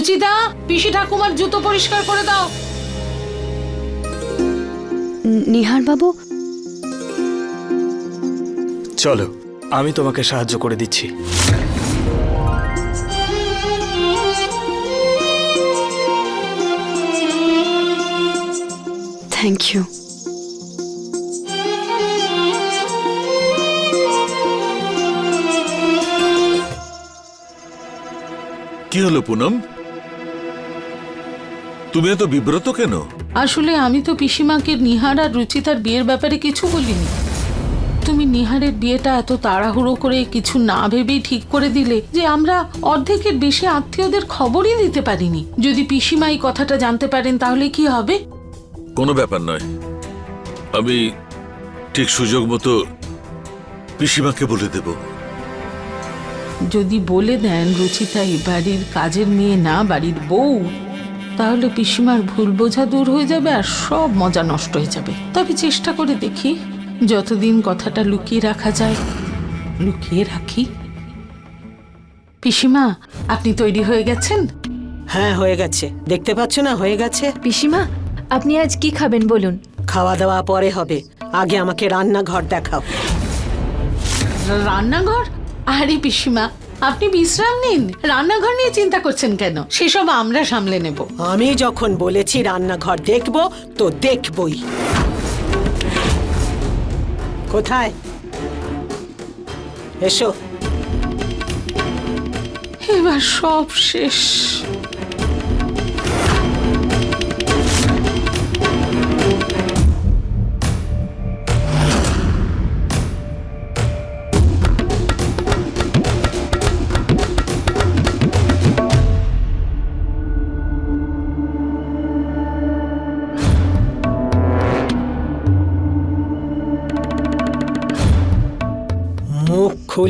রুচিতা পিসি ঠাকুমার জুতো পরিষ্কার করে দাও। নিহার বাবু চলো আমি তোমাকে সাহায্য করে দিচ্ছি। থ্যাংক ইউ কি হলো পুনম? তুমি এত বিব্রত কেন? আসলে আমি তো পিসিমাকে নিহার আর রুচিতার বিয়ের ব্যাপারে কিছু বলিনি। তুমি নিহারের বিয়েটা এত তাড়াহুড়ো করে কিছু না ভেবেই ঠিক করে দিলে যে আমরা অর্ধেকের বেশি আত্মীয়দের খবরই দিতে পারিনি। যদি পিসিমা এই কথাটা জানতে পারেন তাহলে কি হবে? কোনো ব্যাপার নয়। আমি ঠিক সুযোগ মতো পিসিমাকে বলে দেব। যদি বলে দেন রুচিতা এই বাড়ির কাজের মেয়ে না বাড়ির বউ তাহলে পিসিমার ভুল বোঝা দূর হয়ে যাবে আর সব মজা নষ্ট হয়ে যাবে। তবে চেষ্টা করে দেখি যতদিন কথাটা লুকিয়ে রাখা যায়। লুকিয়ে রাখি? পিসিমা আপনি তৈরি হয়ে গেছেন? হ্যাঁ হয়ে গেছে। দেখতে পাচ্ছ না হয়ে গেছে? পিসিমা আপনি আজ কি খাবেন বলুন? খাওয়া দাওয়া পরে হবে। আগে আমাকে রান্নাঘর দেখাও। রান্নাঘর? আরে পিসিমা আপনি বিশ্রাম নিন। রান্নাঘর নিয়ে চিন্তা করছেন কেন? সেসব আমরা সামলে নেব। আমি যখন বলেছি রান্নাঘর দেখব তো দেখবই। কোথায়? এসো। এবার সব শেষ।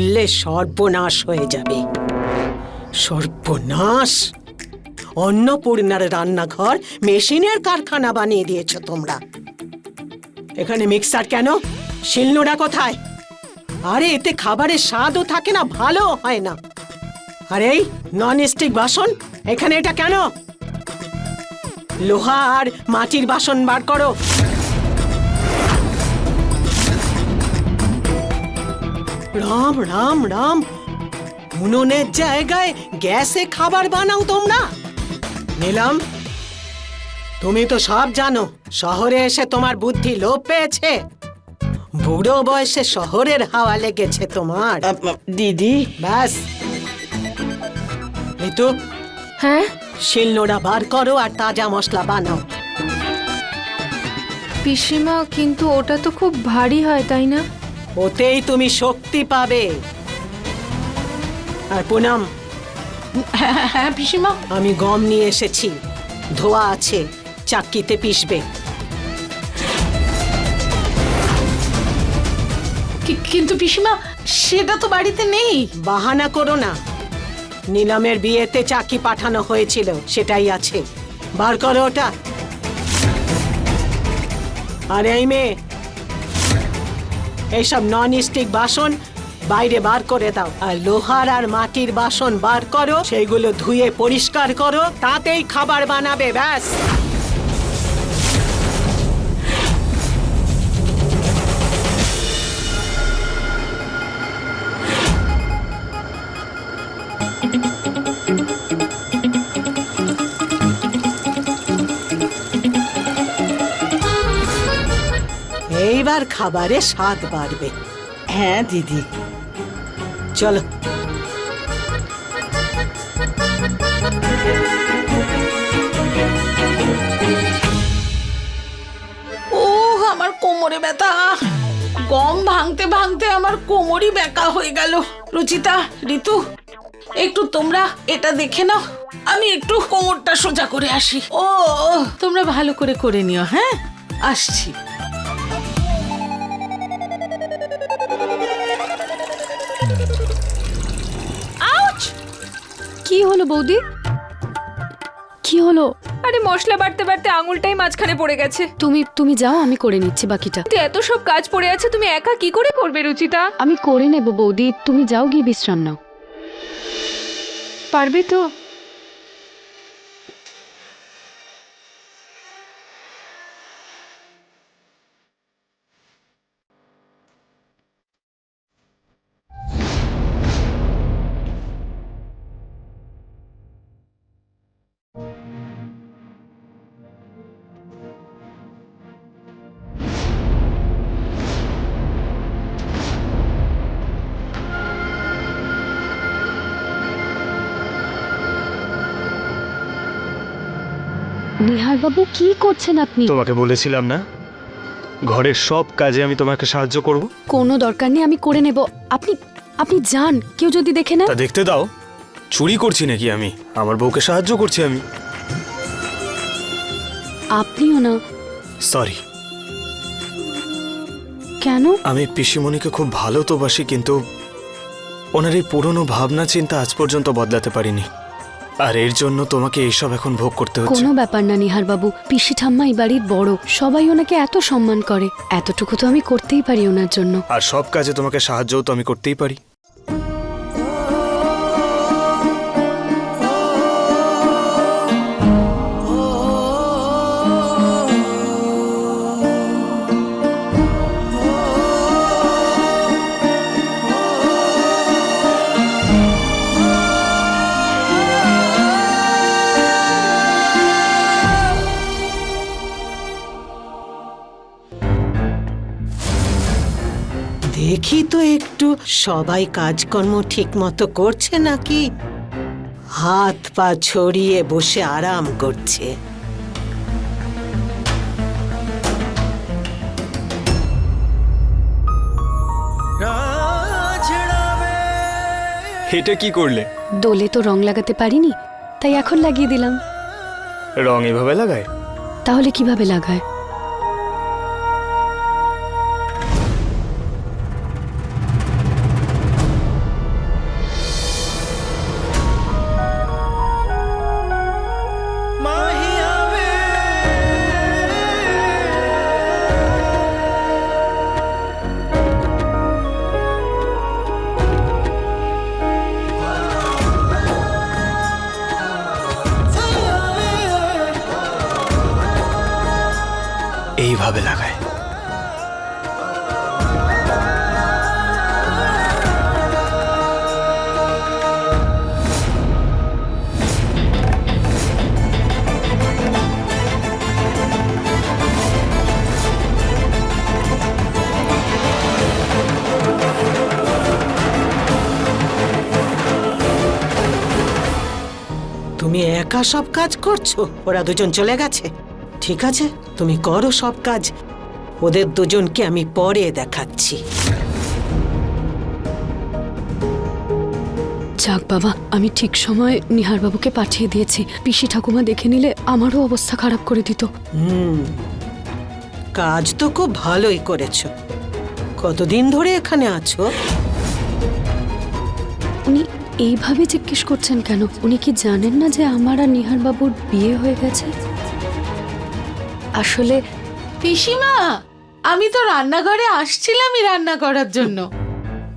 খুললে সর্বনাশ হয়ে যাবে। সর্বনাশ? অন্নপূর্ণার রান্নাঘর মেশিনের কারখানা বানিয়ে দিয়েছ তোমরা। এখানে মিক্সার কেন? শিলনোড়া কোথায়? আরে, এতে খাবারের স্বাদও থাকে না ভালো হয় না। আরে এই নন স্টিক বাসন, এখানে এটা কেন? লোহা আর মাটির বাসন বার করো। রাম রাম রাম। উনুনের জায়গায় গ্যাসে খাবার বানাও তোমরা। নিলাম। তুমি তো সব জানো শহরে এসে তোমার বুদ্ধি লোপ পেয়েছে। বুড়ো বয়সে শহরের হাওয়া লেগেছে তোমার। দিদি? ব্যাস। এই তো হ্যাঁ? শিলনোড়া বার করো আর তাজা মশলা বানাও। পিসিমা কিন্তু ওটা তো খুব ভারী হয় তাই না? ওতেই তুমি শক্তি পাবে। আর পুনম হ্যাঁ হ্যাঁ, পিসিমা? আমি গম নিয়ে এসেছি। ধোয়া আছে চাক্কিতে পিষবে। কি- কিন্তু পিসিমা সেটা তো বাড়িতে নেই। বাহানা করো না। নিলামের বিয়েতে চাকি পাঠানো হয়েছিল সেটাই আছে। বার করো ওটা। আর এই মেয়ে এইসব নন স্টিক বাসন বাইরে বার করে দাও। আর লোহার আর মাটির বাসন বার করো, সেইগুলো ধুয়ে পরিষ্কার করো, তাতেই খাবার বানাবে, ব্যাস। এইবার খাবারে স্বাদ বাড়বে। হ্যাঁ দিদি। চলো। ও আমার কোমরে ব্যথা। গম ভাঙতে ভাঙতে আমার কোমরই বেঁকা হয়ে গেল। রুচিতা ঋতু একটু তোমরা এটা দেখে নাও। আমি একটু কোমরটা সোজা করে আসি। ও তোমরা ভালো করে করে নিও হ্যাঁ? আসছি। কি হলো বৌদি? কি হলো? আরে মশলা বাড়তে বাড়তে আঙুলটাই মাঝখানে পড়ে গেছে। তুমি তুমি যাও আমি করে নিচ্ছি বাকিটা। তো এত সব কাজ পড়ে আছে তুমি একা কি করে করবে রুচিতা? আমি করে নেব বৌদি তুমি যাও গিয়ে বিশ্রাম নাও। পারবে তো? নিহার বাবু কি করছেন আপনি? তোমাকে বলেছিলাম না ঘরের সব কাজে আমি তোমাকে সাহায্য করব। কোনো দরকার নেই আমি করে নেব। আপনি আপনি যান কেউ যদি দেখে না তা দেখতে দাও চুরি করছি নাকি আমি? আমার বউকে সাহায্য করছি আমি। আপনিও না। সরি কেন? আমি পিসিমণিকে খুব ভালো তো বাসি কিন্তু ওনার এই পুরনো ভাবনা চিন্তা আজ পর্যন্ত বদলাতে পারিনি। আর এর জন্য তোমাকে এইসব এখন ভোগ করতে হচ্ছে। কোনো ব্যাপার না নিহার বাবু পিসি ঠাম্মা এই বাড়ির বড়। সবাই ওনাকে এত সম্মান করে। এতটুকু তো আমি করতেই পারি ওনার জন্য। আর সব কাজে তোমাকে সাহায্যও তো আমি করতেই পারি। তো একটু সবাই কাজকর্ম ঠিক মতো করছে নাকি? হাত পা ছড়িয়ে বসে আরাম করছে। এটা কি করলে? দোলে তো রং লাগাতে পারিনি তাই এখন লাগিয়ে দিলাম। রং এভাবে লাগায়? তাহলে কীভাবে লাগায়? এইভাবে লাগায়। তুমি একা সব কাজ করছ? ওরা দুজন চলে গেছে। ঠিক আছে? তুমি করো সব কাজ। ওদের দুজনকে আমি পরে দেখাচ্ছি। যাক বাবা আমি ঠিক সময় নিহার বাবুকে পাঠিয়ে দিয়েছি। পিসি ঠাকুমা দেখে নিলে আমারও অবস্থা খারাপ করে দিত। হুম কাজ তো খুব ভালোই করেছ। কতদিন ধরে এখানে আছো? উনি এইভাবে জিজ্ঞেস করছেন কেন? উনি কি জানেন না যে আমার আর নিহার বাবুর বিয়ে হয়ে গেছে? আসলে পিসিমা আমি তো রান্নাঘরে আসছিলামই রান্না করার জন্য।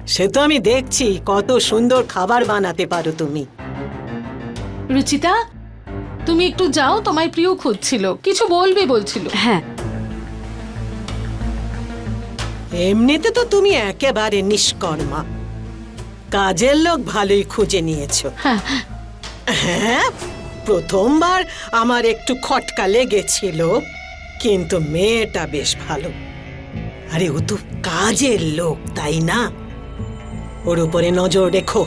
সে তো আমি দেখছি কত সুন্দর খাবার বানাতে পারো তুমি। রুচিতা তুমি একটু যাও তোমায় প্রিয় খুঁজছিল। কিছু বলবে বলছিল। হ্যাঁ। এমনিতে তো তুমি একেবারে নিষ্কর্মা। কাজের লোক ভালোই খুঁজে নিয়েছো। হ্যাঁ। হ্যাঁ প্রথমবার আমার একটু খটকা লেগেছিল। কিন্তু মেয়েটা বেশ ভালো। আরে, ও তো কাজের লোক, তাই না? ওর উপরে নজর রেখো।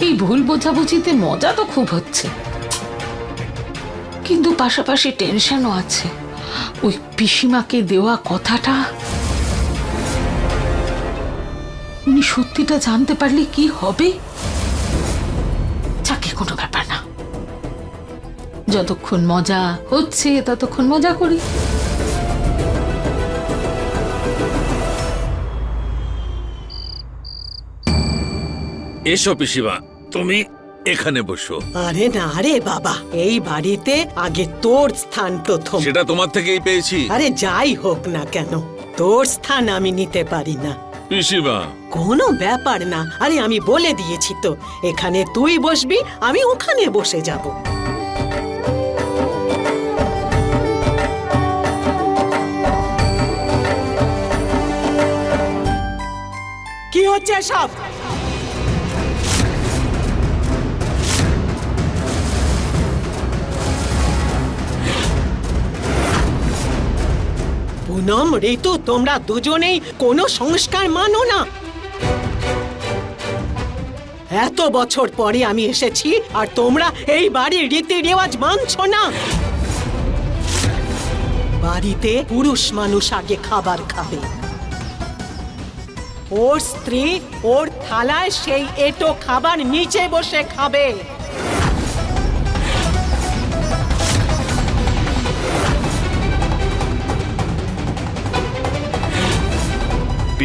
এই ভুল বোঝাবুঝিতে মজা তো খুব হচ্ছে। কিন্তু পাশাপাশি টেনশনও আছে। ওই পিসিমাকে দেওয়া কথাটা। উনি সত্যিটা জানতে পারলে কি হবে? কোনো ব্যাপার না। যতক্ষণ মজা হচ্ছে ততক্ষণ মজা করি। এসো পিসিমা তুমি এখানে বসো। আরে না আরে বাবা এই বাড়িতে আগে তোর স্থান প্রথম। সেটা তোমার থেকেই পেয়েছি। আরে যাই হোক না কেন তোর স্থান আমি নিতে পারি না। পিসিমা। কোনো ব্যাপার না। আরে, আমি বলে দিয়েছি তো। এখানে তুই বসবি, আমি ওখানে বসে যাব। কি হচ্ছে সব পুনম ঋতু তোমরা দুজনেই কোনো সংস্কার মানো না। এত বছর পরে আমি এসেছি আর তোমরা এই বাড়ির রীতি রেওয়াজ মানছো না। বাড়িতে পুরুষ মানুষ আগে খাবার খাবে। ওর স্ত্রী ওর থালায় সেই এটো খাবার নিচে বসে খাবে।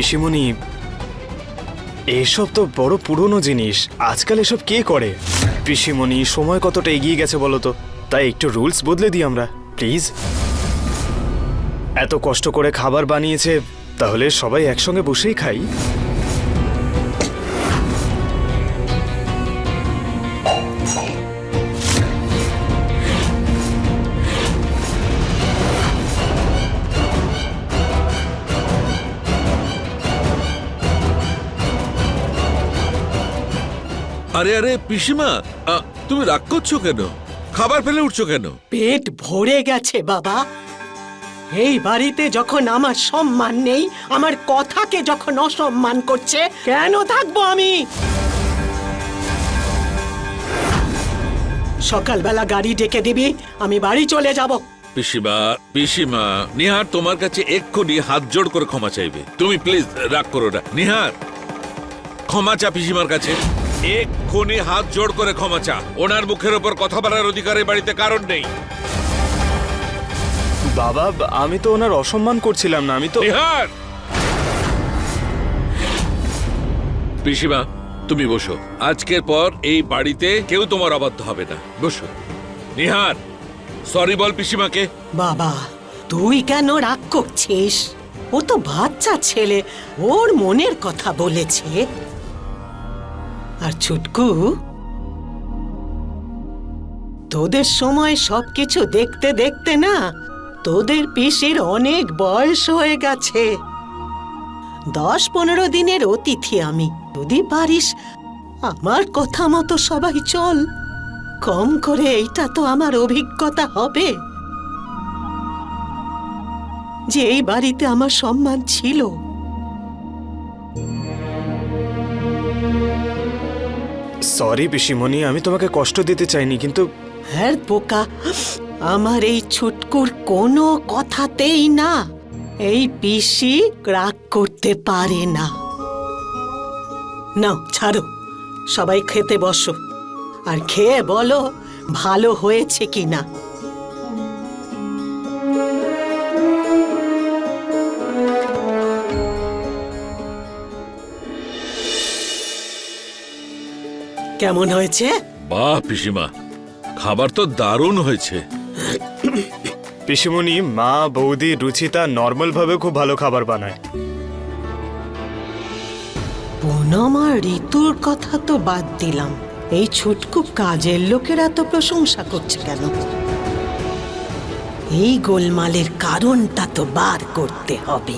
পিসিমণি, এসব তো বড় পুরনো জিনিস। আজকাল এসব কে করে? পিসিমণি, সময় কতটা এগিয়ে গেছে বলো তো? তাই একটু রুলস বদলে দিই আমরা, প্লিজ। এত কষ্ট করে খাবার বানিয়েছে, তাহলে সবাই একসঙ্গে বসেই খাই। আরে আরে পিসিমা আ, তুমি রাগ করছ কেন? খাবার ফেলে উঠছো কেন? পেট ভরে গেছে বাবা। এই বাড়িতে যখন আমার সম্মান নেই আমার কথাকে যখন অসম্মান করছে কেন থাকব আমি? সকালবেলা গাড়ি ডেকে দিবি আমি বাড়ি চলে যাব। পিসিমা পিসিমা নিহার তোমার কাছে এক্ষুনি হাত জোড় করে ক্ষমা চাইবে। তুমি প্লিজ রাগ করো না। নিহার ক্ষমা চা পিসিমার কাছে। এক্ষুনি হাত জোড় করে ক্ষমা চা। ওনার মুখের ওপর কথা বলার অধিকার এই বাড়িতে কারণ নেই। বাবা আমি তো ওনার অসম্মান করছিলাম না আমি তো নিহার! পিসিমা তুমি বসো। আজকের পর এই বাড়িতে কেউ তোমার অবাধ্য হবে না। বসো। নিহার সরি বল পিসিমাকে। বাবা তুই কেন রাগ করছিস? ও তো বাচ্চা ছেলে ওর মনের কথা বলেছে। আর ছুটকু? তোদের সময় সবকিছু দেখতে দেখতে না, তোদের পিসির অনেক বয়স হয়ে গেছে। দশ পনেরো দিনের অতিথি আমি, যদি পারিস। আমার কথা মতো সবাই চল। কম করে এইটা তো আমার অভিজ্ঞতা হবে। যে এই বাড়িতে আমার সম্মান ছিল। সরি পিসিমণি, আমি তোমাকে কষ্ট দিতে চাইনি, কিন্তু হ্যাঁ পোকা আমার এই ছুটকুর কোনো কথাতেই না। এই পিসি রাগ করতে পারে না। না ছাড়ো, সবাই খেতে বসো। আর খেয়ে বলো, ভালো হয়েছে কি না কেমন হয়েছে? বাহ পিসিমা খাবার তো দারুণ হয়েছে। পিসিমণি মা বৌদি রুচিতা নর্মাল ভাবে খুব ভালো খাবার বানায়। পুনম আর ঋতুর কথা তো বাদ দিলাম। এই ছুটকু কাজের লোকেরা তো প্রশংসা করছে কেন? এই গোলমালের কারণটা তো বার করতে হবে।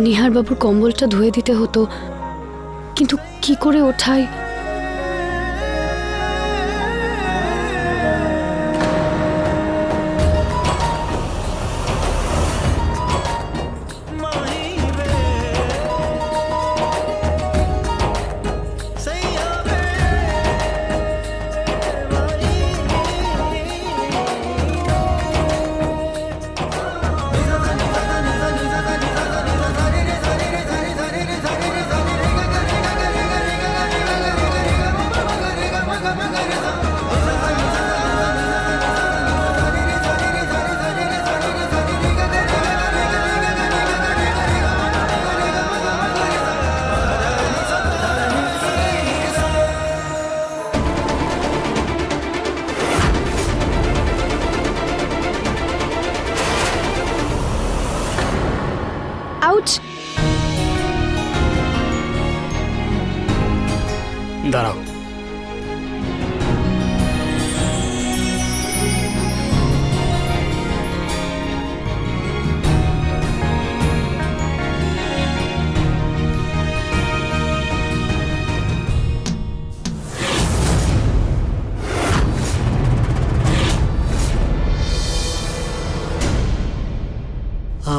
নিহার বাবুর কম্বলটা ধুয়ে দিতে হতো। কিন্তু কি করে ওঠায়?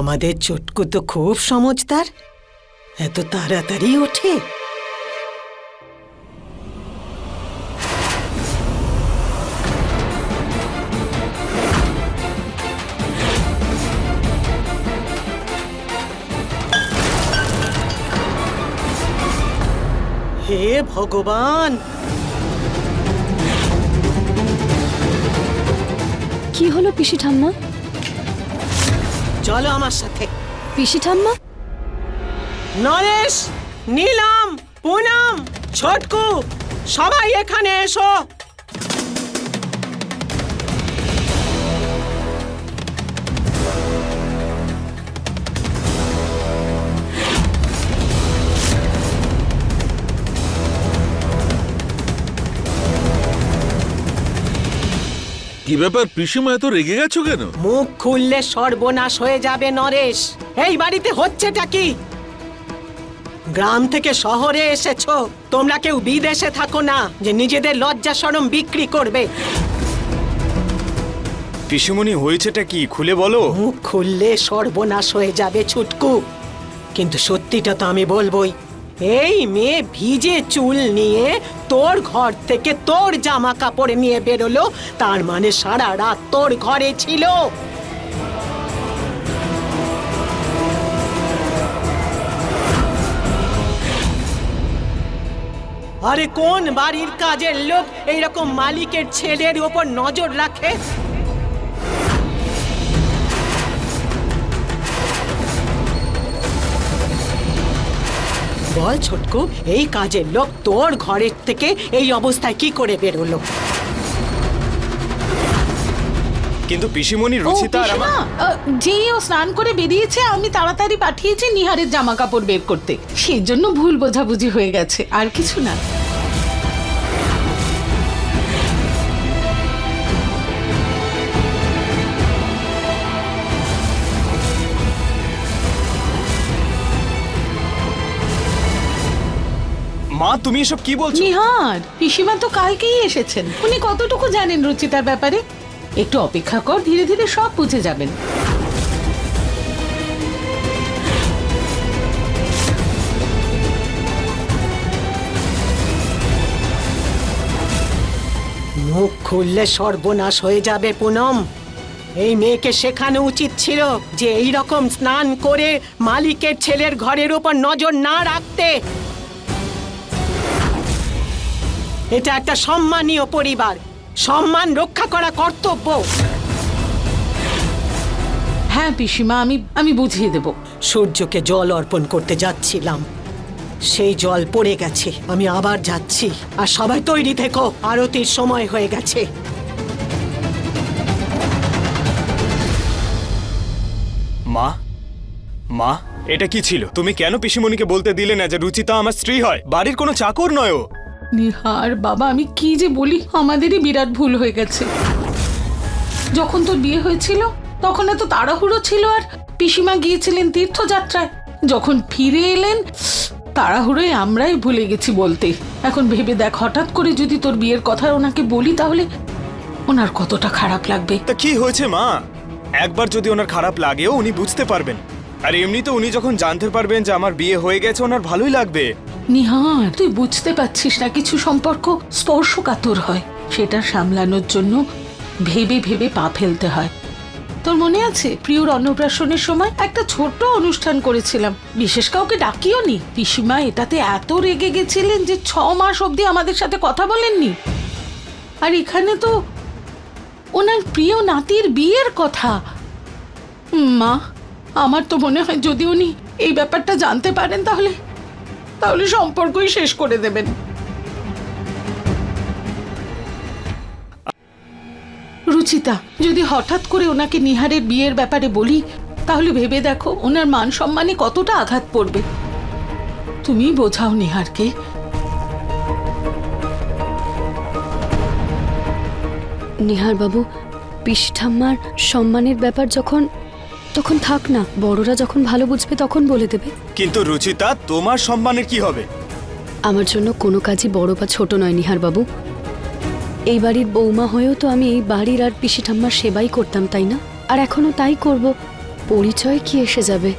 আমাদের চটকু তো খুব সমজদার। এত তাড়াতাড়ি ওঠে। হে ভগবান! কি হলো পিসি ঠাম্মা? চলো আমার সাথে। পিসি ঠাম্মা? নরেশ নীলাম পুনম ছটকু সবাই এখানে এসো। কি ব্যাপার পিসিমা এত রেগে গেছো কেন? মুখ খুললে সর্বনাশ হয়ে যাবে নরেশ। এই বাড়িতে হচ্ছেটা কি? গ্রাম থেকে শহরে এসেছ। তোমরা কেউ বিদেশে থাকো না যে নিজেদের লজ্জা সরম বিক্রি করবে। পিসিমণি হয়েছেটা কি? খুলে বলো। মুখ খুললে সর্বনাশ হয়ে যাবে ছুটকু। কিন্তু সত্যিটা তো আমি বলবোই এই মেয়ে ভিজে চুল নিয়ে তোর ঘর থেকে তোর জামা কাপড় নিয়ে বেরোলো, তার মানে সারা রাত তোর ঘরে ছিল। আরে কোন বাড়ির কাজের লোক এইরকম মালিকের ছেলের ওপর নজর রাখে? বল ছোটকু এই কাজের লোক তোর ঘরের থেকে এই অবস্থায় কি করে বেরোলো? কিন্তু পিসিমণি রুচিতা আর আমার আহ, ও স্নান করে বেরিয়েছে আমি তাড়াতাড়ি পাঠিয়েছি নিহারের জামা কাপড় বের করতে। সেই জন্য ভুল বোঝাবুঝি হয়ে গেছে আর কিছু না। মা তুমি এসব কি বলছো? নিহার পিসিমা তো কালকেই এসেছেন। উনি কতটুকু জানেন রুচিতার ব্যাপারে? একটু অপেক্ষা কর ধীরে ধীরে সব বুঝে যাবেন। মুখ খুললে সর্বনাশ হয়ে যাবে পুনম। এই মেয়েকে শেখানো উচিত ছিল যে এই রকম স্নান করে মালিকের ছেলের ঘরের উপর নজর না রাখতে এটা একটা সম্মানীয় পরিবার। সম্মান রক্ষা করা কর্তব্য। হ্যাঁ পিসিমা আমি আমি বুঝিয়ে দেব। সূর্যকে জল অর্পণ করতে যাচ্ছিলাম। সেই জল পড়ে গেছে আমি আবার যাচ্ছি। আর সবাই তৈরি থেকো আরতির সময় হয়ে গেছে। মা মা। এটা কি ছিল? তুমি কেন পিসিমণিকে বলতে দিলে না যে রুচিতা আমার স্ত্রী হয়? বাড়ির কোনো চাকর নয় ও। নিহার বাবা, আমি কি যে বলি? আমাদেরই বিরাট ভুল হয়ে গেছে। যখন তোর বিয়ে হয়েছিল, তখন এত তাড়াহুড়ো ছিল আর পিসিমা গিয়েছিলেন তীর্থযাত্রায়। যখন ফিরে এলেন, তাড়াহুড়োয় আমরাই ভুলে গেছি বলতে। এখন ভেবে দেখ, হঠাৎ করে যদি তোর বিয়ের কথা ওনাকে বলি, তাহলে ওনার কতটা খারাপ লাগবে? তা কি হয়েছে, মা? একবার যদি ওনার খারাপ লাগেও, উনি বুঝতে পারবেন। আর এমনিতে উনি যখন জানতে পারবেন যে আমার বিয়ে হয়ে গেছে, ওনার ভালোই লাগবে। নিহার, তুই বুঝতে পারছিস না কিছু সম্পর্ক স্পর্শকাতর হয়। সেটা সামলানোর জন্য ভেবে ভেবে পা ফেলতে হয়। তোর মনে আছে? প্রিয়র অন্নপ্রাশনের সময় একটা ছোট্ট অনুষ্ঠান করেছিলাম। বিশেষ কাউকে ডাকিও নি। পিসিমা এটাতে এত রেগে গেছিলেন যে ছ মাস অবধি আমাদের সাথে কথা বলেননি। আর এখানে তো ওনার প্রিয় নাতির বিয়ের কথা। মা, আমার তো মনে হয় যদি উনি এই ব্যাপারটা জানতে পারেন তাহলে তাহলে সম্পর্কই শেষ করে দেবেন। রুচিতা, যদি হঠাৎ করে ওনাকে নিহারের বিয়ের ব্যাপারে বলি, তাহলে ভেবে দেখো ওনার মান সম্মানে কতটা আঘাত পড়বে। তুমি বোঝাও নিহারকে। নিহার বাবু পিসঠাম্মার সম্মানের ব্যাপার যখন তখন থাক না বড়রা যখন ভালো বুঝবে তখন বলে দেবে। কিন্তু রুচিতা তোমার সম্মানের কি হবে? আমার জন্য কোনো কাজই বড় বা ছোট নয় নিহার বাবু এই বাড়ির বৌমা হয়েও তো আমি এই বাড়ির আর পিসি ঠাম্মার সেবাই করতাম তাই না? আর এখনও তাই করব। পরিচয় কি এসে যাবে?